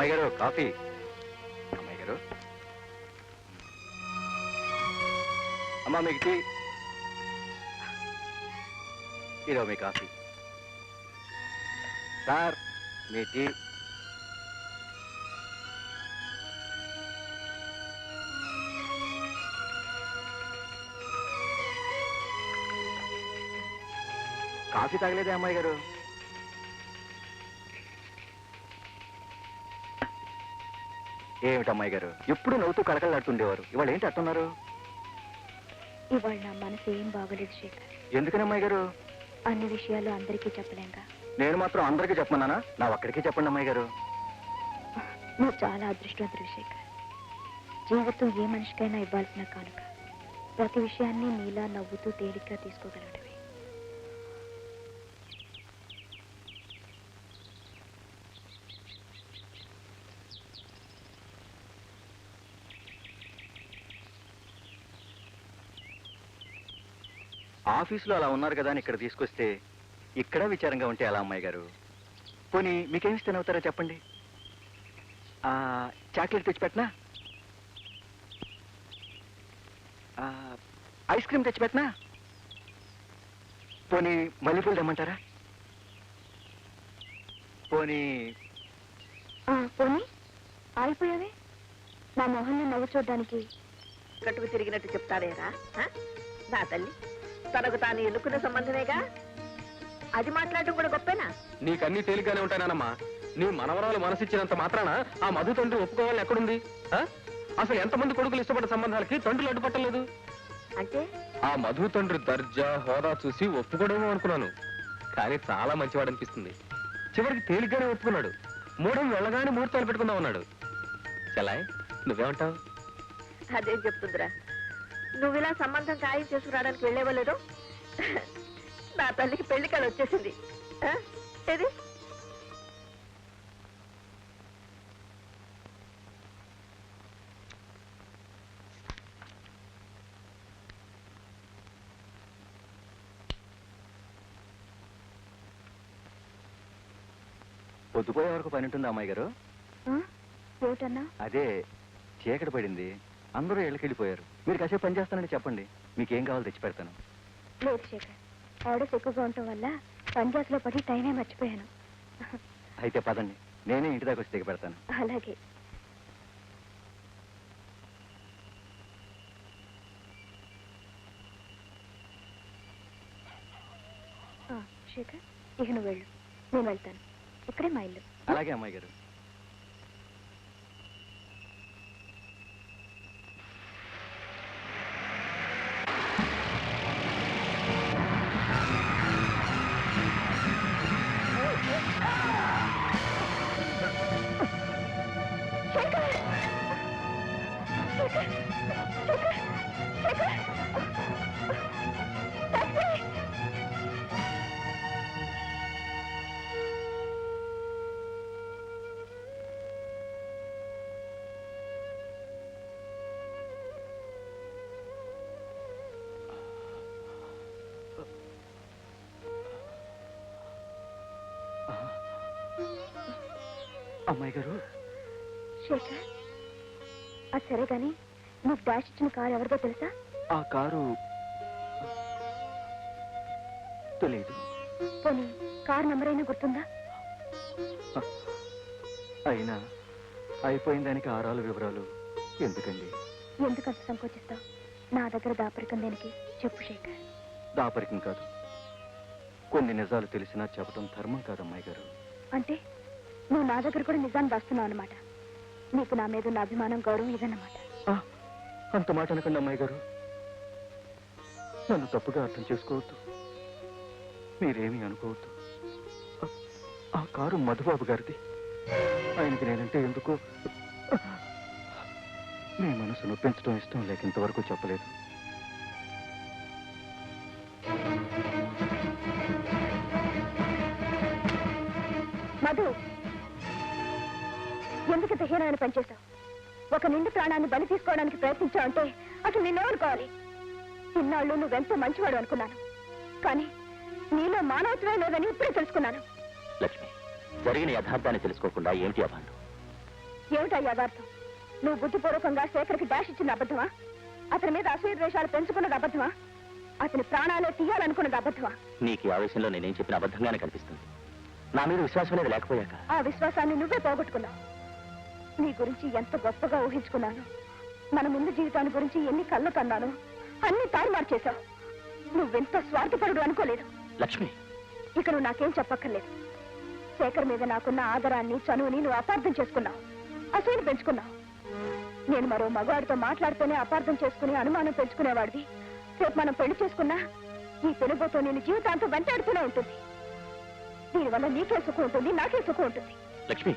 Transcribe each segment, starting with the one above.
అమ్మాయి గారు కాఫీ. అమ్మాయి గారు. అమ్మా మీకు టీ. ఇదో మీ కాఫీ. సార్ మీ టీ. కాఫీ తాగలేదే అమ్మాయి గారు? ఏమిటి అమ్మాయి గారు ఎప్పుడు నవ్వుతూ కళకళలాడుతుండేవారు. ఇవాళ ఏంటి అట్టున్నారు ఇవాళ నా మనసు ఏం బాగలేదు శేఖర్. ఎందుకని అమ్మాయి గారు అన్ని విషయాలు అందరికీ చెప్పలేంగా. నేను మాత్రం అందరికీ చెప్పమన్నానా? నా ఒక్కడికి చెప్పండి అమ్మాయి గారు నువ్వు చాలా అదృష్టవంతుడు శేఖర్. జీవితం ఏ మనిషికైనా ఇవ్వాల్సిన కానుక. ప్రతి విషయాన్ని నీలా నవ్వుతూ తేలిగ్గా తీసుకోగలడివి ఆఫీసులో అలా ఉన్నారు కదా అని ఇక్కడ తీసుకొస్తే ఇక్కడ విచారంగా ఉంటే ఎలా అమ్మాయి గారు? పోనీ మీకేమి ఇస్తే నవ్వుతారో చెప్పండి. ఆ, చాక్లెట్ తెచ్చిపెట్టినా ఆ, ఐస్ క్రీమ్ తెచ్చిపెట్టినా పోనీ మల్లెపూలు తెమ్మంటారా? పోనీ పోనీ. ఆగిపోయావే నా మొహంలో నవ్వు చూడడానికి కట్టుకు తిరిగినట్టు చెప్తారేరా నా తల్లి. తనకు తాను ఎన్నుకున్న సంబంధమేగా? అది మాట్లాడటం కూడా గొప్పేనా? నీకన్నీ తేలిగ్గానే ఉంటానమ్మా నీ మనవరాలు మనసిచ్చినంత మాత్రాన ఆ మధు తండ్రి ఒప్పుకోవాలని ఎక్కడుంది? ఆ? అసలు ఎంతమంది కొడుకులు ఇష్టపడ్డ సంబంధాలకి తండ్రులు అడ్డుపట్టలేదు? అంటే? ఆ మధు తండ్రి దర్జా హోదా చూసి ఒప్పుకోవడమో అనుకున్నాను. కానీ చాలా మంచివాడు అనిపిస్తుంది చివరికి తేలిగ్గానే ఒప్పుకున్నాడు. మూడం వెళ్ళగానే ముహూర్తాలు పెట్టుకుందాం అన్నాడు చలాయ్ నువ్వేమంటావు? అదేం చెప్తుందిరా? నువ్వు ఇలా సంబంధం ఖాయం చేసుకురావడానికి వెళ్ళేవలేదో నా తల్లికి పెళ్ళి కళ వచ్చేసింది? ఏది? పొద్దుపోయే వరకు పని ఉంటుంది అమ్మాయి గారు? ఏమిటన్నా? అదే చీకటి పడింది. అందరూ ఇళ్ళకెళ్ళిపోయారు మీరు కాసేపు పని చేస్తానని చెప్పండి. మీకేం కావాలో తెచ్చి పెడతాను. లేదు శేఖర్. ఆర్డర్స్ ఎక్కువగా ఉండటం వల్ల పంజాబ్లో పడి టైమే మర్చిపోయాను. అయితే పదండి. నేనే ఇంటి దాకా వచ్చి దిగ పెడతాను అలాగే. ఆ, శేఖర్ ఇక నువ్వు వెళ్ళు. నేను వెళ్తాను. ఇక్కడే మా ఇల్లు. అలాగే అమ్మాయి గారు. అమ్మాయి గారు. శేఖర్ అది సరే కానీ నీకు డాష్ ఇచ్చిన కారు ఎవరిదో తెలుసా? ఆ కారు తెలియదు పోనీ కారు నెంబర్ అయినా గుర్తుందా? అయినా అయిపోయిన దానికి ఆరాలు వివరాలు ఎందుకండి? ఎందుకంత సంకోచిస్తావు? నా దగ్గర దాపరికం దేనికి? చెప్పు శేఖర్. దాపరికం కాదు. కొన్ని నిజాలు తెలిసినా చెప్పడం ధర్మం కాదు అమ్మాయి గారు. అంటే? నువ్వు నా దగ్గర కూడా నిజాన్ని వస్తున్నావు అనమాట నీకు నా మీద ఉన్న అభిమానం గౌరవం ఇదన్నమాట. అంత మాట అనకండి అమ్మాయి గారు. నన్ను తప్పుగా అర్థం చేసుకోవద్దు. మీరేమీ అనుకోవద్దు. ఆ- కారు మధుబాబు గారిది. ఆయనకి నేనంటే ఎందుకు మీ మనసు నొప్పించడం ఇష్టం లేక ఇంతవరకు చెప్పలేదు. ఎందుకు ఇంత హీనమైన పనిచేశావు? ఒక నిండు ప్రాణాన్ని బలి తీసుకోవడానికి ప్రయత్నించావు అంటే అసలు నిన్నేమనుకోవాలి ఇన్నాళ్ళు నువ్వెంతో మంచివాడు అనుకున్నాను. కానీ నీలో మానవత్వమే లేదని ఇప్పుడే తెలుసుకున్నాను. లక్ష్మి జరిగిన యథార్థాన్ని తెలుసుకోకుండా ఏమిటి అభాండం ఏమిటా యథార్థం నువ్వు బుద్ధిపూర్వకంగా శేఖర్కి డాష్ ఇచ్చిన అబద్ధమా? అతని మీద అసూయ ద్వేషాలు పెంచుకున్నది అబద్ధమా? అతని ప్రాణాలే తీయాలనుకున్నది అబద్ధమా? నీకు ఈ ఆవేశంలో నేనేం చెప్పిన అబద్ధంగానే కనిపిస్తుంది. నా మీద విశ్వాసం అనేది లేకపోయాక. ఆ విశ్వాసాన్ని నువ్వే పోగొట్టుకున్నావు. నీ గురించి ఎంత గొప్పగా ఊహించుకున్నాను. మన ముందు జీవితాన్ని గురించి ఎన్ని కళ్ళు కన్నాను అన్ని తారుమారు చేశావు నువ్వెంత స్వార్థపరుడు అనుకోలేదు. లక్ష్మి. ఇక నువ్వు నాకేం చెప్పక్కర్లేదు. శేఖర్ మీద నాకున్న ఆదరాన్ని చనువుని నువ్వు అపార్థం చేసుకున్నావు. అసూయను పెంచుకున్నావు. నేను మరో మగవాడితో మాట్లాడితేనే అపార్థం చేసుకుని అనుమానం పెంచుకునేవాడివి. రేపు మనం పెళ్ళి చేసుకున్నా ఈ పెనుగోతో నేను జీవితాంతం వెంటాడుతూనే ఉంటుంది. దీనివల్ల నీకే సుఖం ఉంటుంది నాకే సుఖం ఉంటుంది. లక్ష్మి.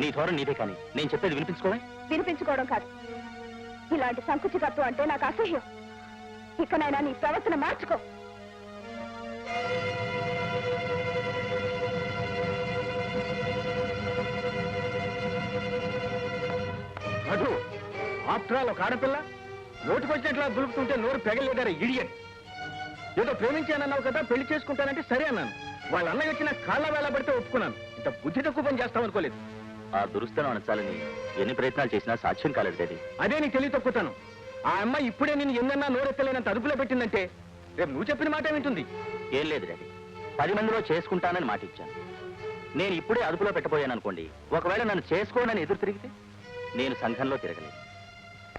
నీ ధోరణి నీదే కానీ నేను చెప్పేది వినిపించుకోవే? వినిపించుకోవడం కాదు. ఇలాంటి సంకుచితత్వం అంటే నాకు అసహ్యం. ఇకనైనా నీ ప్రవర్తన మార్చుకో. మధు ఆఫ్టర్ ఆల్ ఒక ఆడపిల్ల నోటికొచ్చినట్లా దులుపుతుంటే నోరు పెగలేదారా ఇడియట్. ఏదో ప్రేమించానన్నావు కదా పెళ్ళి చేసుకుంటానంటే సరే అన్నాను. వాళ్ళ అన్నయ్య వచ్చిన కాళ్ళ వేళ పడితే ఒప్పుకున్నాను. ఇంత బుద్ధి తక్కువ పని చేస్తామనుకోలేదు ఆ దురుస్తనం అనచాలని ఎన్ని ప్రయత్నాలు చేసినా సాధ్యం కాలేదు డాడీ. అదే నీకు తెలియ తక్కుతాను. ఆ అమ్మాయి ఇప్పుడే నేను ఎన్నన్నా నోరెత్తలేనంత అదుపులో పెట్టిందంటే రేపు నువ్వు చెప్పిన మాట వింటుంది. ఏం లేదు డాడీ. పది మందిలో చేసుకుంటానని మాట ఇచ్చాను. నేను ఇప్పుడే అదుపులో పెట్టబోయాను అనుకోండి. ఒకవేళ నన్ను చేసుకోనని ఎదురు తిరిగితే నేను సంఘంలో తిరగలేదు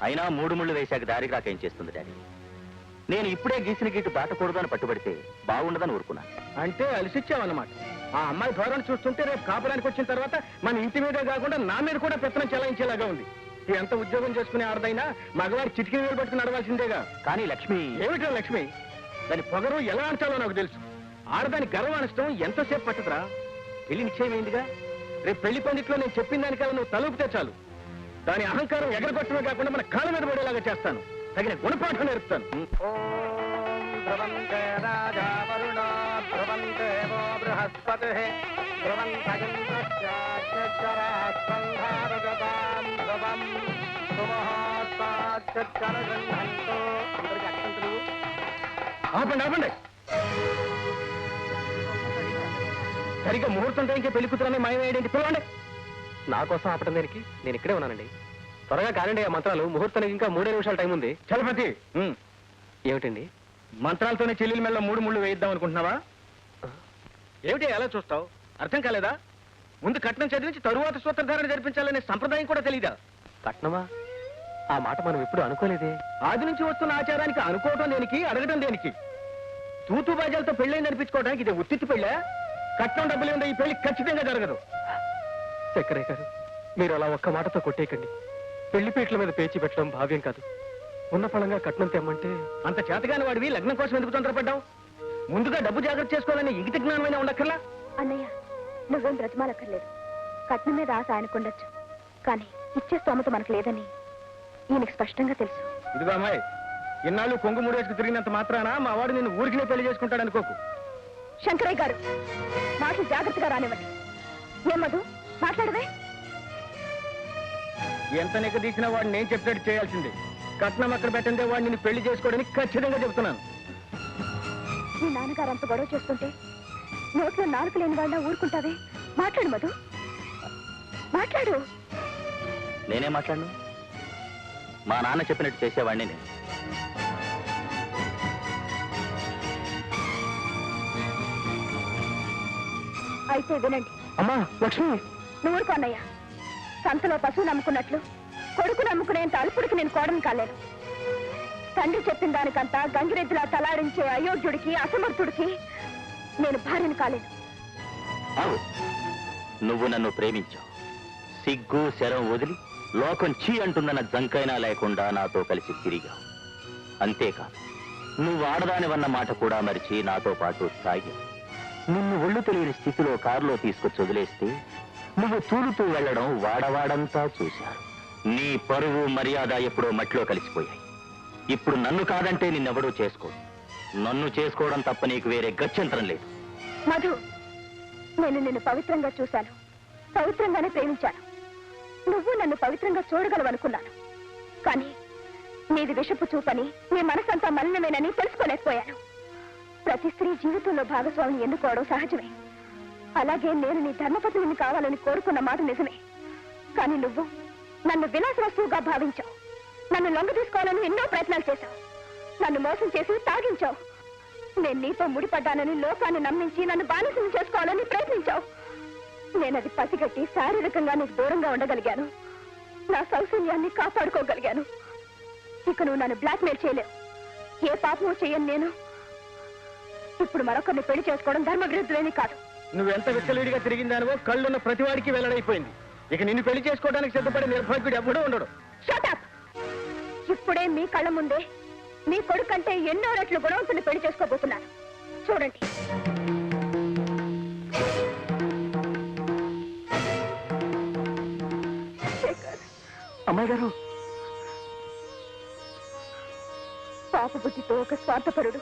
అయినా మూడు ముళ్ళు వేశాక దారికి రాక ఏం చేస్తుంది డాడీ? నేను ఇప్పుడే గీసిన గీటు దాటకూడదు అని పట్టుబడితే బాగుండదని ఊరుకున్నాను. అంటే అలసిచ్చావన్నమాట. ఆ అమ్మాయి ధోరణి చూస్తుంటే రేపు కాపురానికి వచ్చిన తర్వాత మన ఇంటి మీదే కాకుండా నా మీద కూడా పెత్తనం చెలాయించేలాగా ఉంది. ఎంత ఉద్యోగం చేసుకునే ఆడదైనా మగవారి చిటికి వేలు పట్టుకుని నడవాల్సిందేగా. కానీ లక్ష్మి. ఏమిటో లక్ష్మి? దాని పొగరు ఎలా అంటాలో నాకు తెలుసు. ఆడదాని గర్వం అనష్టం ఎంతసేపు పట్టదురా? పెళ్ళి నిశ్చయమైందిగా? రేపు పెళ్ళి పండిట్లో నేను చెప్పిన దానికల్లా నువ్వు తలుపుతే చాలు. దాని అహంకారం ఎగరగొట్టమే కాకుండా మన కాళ్ళ మీద పడేలాగా చేస్తాను. తగిన గుణపాఠం నేర్పుతాను. ఆపండి ఆపండి! సరిగ్గా ముహూర్తం టైంకి పెళ్ళి కూతురని మాయమేయడానికి పిలవండి! నా కోసం ఆపటం దేనికి? నేను ఇక్కడే ఉన్నానండి. త్వరగా కానండి ఆ మంత్రాలు. ముహూర్తానికి ఇంకా మూడే నిమిషాల టైం ఉంది. చలపతి! ఏమిటండి? మంత్రాలతోనే చెల్లెల మెల్ల మూడు ముళ్ళు వేయిద్దాం అనుకుంటున్నావా? ఏమిటి ఎలా చూస్తావు? అర్థం కాలేదా? ముందు కట్నం చదివించి తరువాత సూత్రధారణ జరిపించాలనే సంప్రదాయం కూడా తెలీదా? కట్నమా? ఆ మాట మనం ఎప్పుడు అనుకోలేదే? ఆది నుంచి వస్తున్న ఆచారానికి అనుకోవటం దేనికి అడగటం దేనికి? తూతు బాజాలతో పెళ్ళైంది అనిపించుకోవడానికి ఇది ఉత్తిత్తి పెళ్ళా? కట్నం డబ్బులు ఉండే ఈ పెళ్ళి ఖచ్చితంగా జరగదు. చక్కరే గారు మీరు అలా ఒక్క మాటతో కొట్టేయకండి. పెళ్ళి పీటల మీద పేచి పెట్టడం భావ్యం కాదు. ఉన్న ఫలంగా కట్నం తెమ్మంటే అంత చేతగాని వాడివి లగ్నం కోసం ఎందుకు తొందరపడ్డావు? ముందుగా డబ్బు జాగ్రత్త చేసుకోవాలని ఇంగిత జ్ఞానమైన ఉండక్కర్లా? అన్నయ్య నువ్వేం బ్రతిమాలక్కర్లేదు. కట్నం మీద ఆశ ఆయనకుండొచ్చు. కానీ ఇచ్చే స్తోమత మనకు లేదని ఈయనకి స్పష్టంగా తెలుసు. ఇదిగో అమ్మాయి ఇన్నాళ్ళు కొంగు మూడేసుకు తిరిగినంత మాత్రాన మా వాడు నిన్ను ఊరికినే పెళ్ళి చేసుకుంటాడు అనుకోకు. శంకరయ్య గారు మాటలు జాగ్రత్తగా రానివ్వండి. ఏం మధు మాట్లాడవే. ఎంత నిగదీసినా వాడు నేను చెప్పినట్టు చేయాల్సిందే. కట్నం అక్కడ పెట్టందే వాడు నిన్ను పెళ్ళి చేసుకోవడానికి ఖచ్చితంగా చెబుతున్నాను. మీ నాన్నగారు అంత గొడవ చేస్తుంటే నోట్లో నాలుక లేని వాళ్ళ ఊరుకుంటావే? మాట్లాడు మధు. మాట్లాడు. నేనే మాట్లాడను? మా నాన్న చెప్పినట్టు చేసేవాడిని నేను. అయితే వినండి. అమ్మా లక్ష్మి. నువ్వు ఊరుకో అన్నయ్య. సంతలో పశువు నమ్ముకున్నట్లు కొడుకు నమ్ముకునేంత అల్పుడికి నేను కోడను కాలేను తండ్రి చెప్పిన దానికంతా గంగిరెద్దులా తలాడించే అయోగ్యుడికి అసమర్థుడికి నేను భార్యను కాలేదు. నువ్వు నన్ను ప్రేమించావు. సిగ్గు శరం వదిలి లోకం చీ అంటుందన్న జంకైనా లేకుండా నాతో కలిసి తిరిగావు. అంతేకాదు నువ్వు ఆడదానివన్న మాట కూడా మరిచి నాతో పాటు సాగావు నిన్ను ఒళ్ళు తెలియని స్థితిలో కారులో తీసుకొచ్చి వదిలేస్తే నువ్వు తూలుతూ వెళ్ళడం వాడవాడంతా చూశారు. నీ పరువు మర్యాద ఎప్పుడో మట్టిలో కలిసిపోయాయి. ఇప్పుడు నన్ను కాదంటే నిన్నెవడూ చేసుకో నన్ను చేసుకోవడం తప్ప నీకు వేరే గత్యంతరం లేదు. మధు నేను నిన్ను పవిత్రంగా చూశాను. పవిత్రంగానే ప్రేమించాను. నువ్వు నన్ను పవిత్రంగా చూడగలవనుకున్నాను. కానీ నీది విషపు చూపని నీ మనసంతా మలినమేనని తెలుసుకోలేకపోయాను. ప్రతి స్త్రీ జీవితంలో భాగస్వామిని ఎన్నుకోవడం సహజమే. అలాగే నేను నీ ధర్మపత్నిని కావాలని కోరుకున్న మాట నిజమే. కానీ నువ్వు నన్ను విలాస వస్తువుగా భావించావు. నన్ను లొంగ తీసుకోవాలని ఎన్నో ప్రయత్నాలు చేశావు. నన్ను మోసం చేసి తాగించావు. నేను నీతో ముడిపడ్డానని లోకాన్ని నమ్మించి నన్ను బానిసని చేసుకోవాలని ప్రయత్నించావు. నేనది పసిగట్టి శారీరకంగా నీకు దూరంగా ఉండగలిగాను. నా సౌశల్యాన్ని కాపాడుకోగలిగాను. ఇక నువ్వు నన్ను బ్లాక్మెయిల్ చేయలేవు. ఏ పాపమో చేయను నేను. ఇప్పుడు మరొకరిని పెళ్ళి చేసుకోవడం ధర్మ విరుద్ధులేని కాదు. నువ్వెంత విచ్చలవిడిగా తిరిగిందానివో కళ్ళున్న ప్రతివాడికి వెల్లడైపోయింది. ఇక నిన్ను పెళ్ళి చేసుకోవడానికి సిద్ధపడే నిర్భాగ్యుడు ఎప్పుడూ ఉండడు. షటప్ ఇప్పుడే మీ కళ్ళ ముందే మీ కొడుకంటే ఎన్నో రెట్లు గుణవంతుని పెళ్ళి చేసుకోబోతున్నాను చూడండి. అమ్మాయి గారు. పాప బుద్ధితో ఒక స్వార్థపరుడు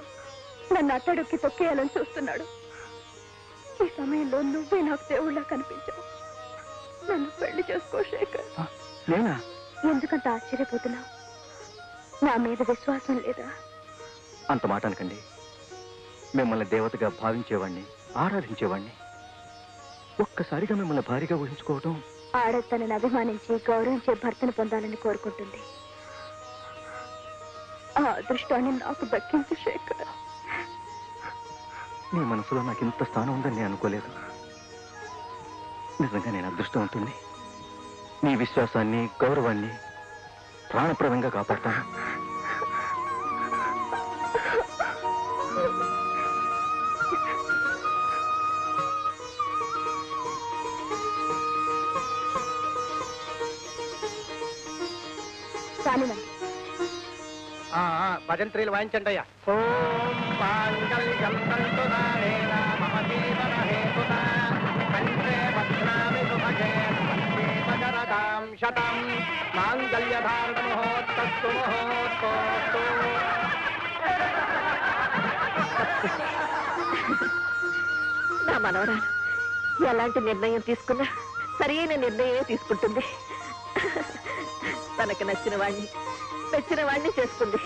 నన్ను అట్టడుక్కి తొక్కేయాలని చూస్తున్నాడు. ఈ సమయంలో నువ్వే నాకు దేవుళ్ళ కనిపించావు. నన్ను పెళ్ళి చేసుకో శేఖర్. నేనా? ఎందుకంత ఆశ్చర్యపోతున్నావు? నా మీద విశ్వాసం లేదా? అంత మాట అనకండి. మిమ్మల్ని దేవతగా భావించేవాణ్ణి ఆరాధించేవాణ్ణి. ఒక్కసారిగా మిమ్మల్ని భారీగా ఊహించుకోవటం. ఆడ తనని అభిమానించి గౌరవించే భర్తను పొందాలని కోరుకుంటుంది. ఆ అదృష్టాన్ని నాకు దక్కించు శేఖర్. నీ మనసులో నాకు ఇంత స్థానం ఉందని నేను అనుకోలేదు. నిజంగా నేను అదృష్టవంతుణ్ణి. నీ విశ్వాసాన్ని గౌరవాన్ని ప్రాణప్రదంగా కాపాడతాను. కానివ్వండి భజంత్రీలు వాయించండి అయ్యా. శతం మహోత్తోస్తు నా మనవరాలు ఎలాంటి నిర్ణయం తీసుకున్నా సరైన నిర్ణయమే తీసుకుంటుంది. తనకు నచ్చిన వాణ్ణి నచ్చిన వాణ్ణి చేసుకుంది.